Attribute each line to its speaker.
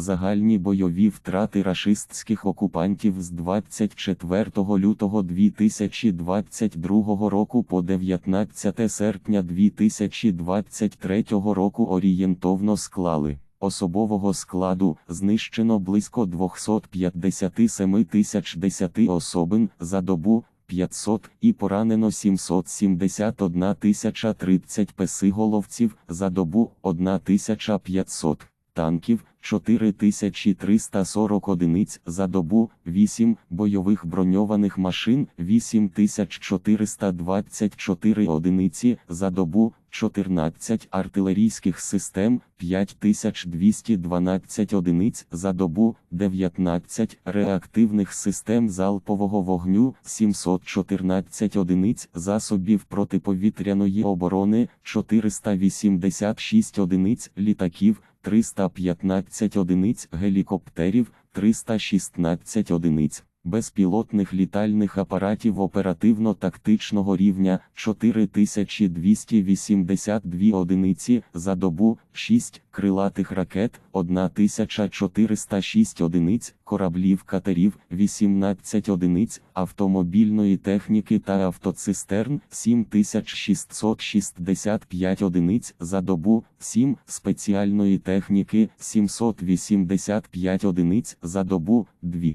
Speaker 1: Загальні бойові втрати рашистських окупантів з 24 лютого 2022 року по 19 серпня 2023 року орієнтовно склали. Особового складу знищено близько 257 тисяч 10 особин за добу 500 і поранено 771 тисяча 30 песиголовців за добу 1500 танків 4340 одиниць за добу, 8 бойових броньованих машин 8424 одиниці за добу, 14 артилерійських систем 5212 одиниць за добу, 19 реактивних систем залпового вогню 714 одиниць засобів протиповітряної оборони 486 одиниць літаків 315 одиниць гелікоптерів, 316 одиниць безпілотних літальних апаратів оперативно-тактичного рівня 4282 одиниці за добу, 6 крилатих ракет, 1406 одиниць, кораблів катерів, 18 одиниць, автомобільної техніки та автоцистерн, 7665 одиниць за добу, 7 спеціальної техніки, 785 одиниць за добу, 2.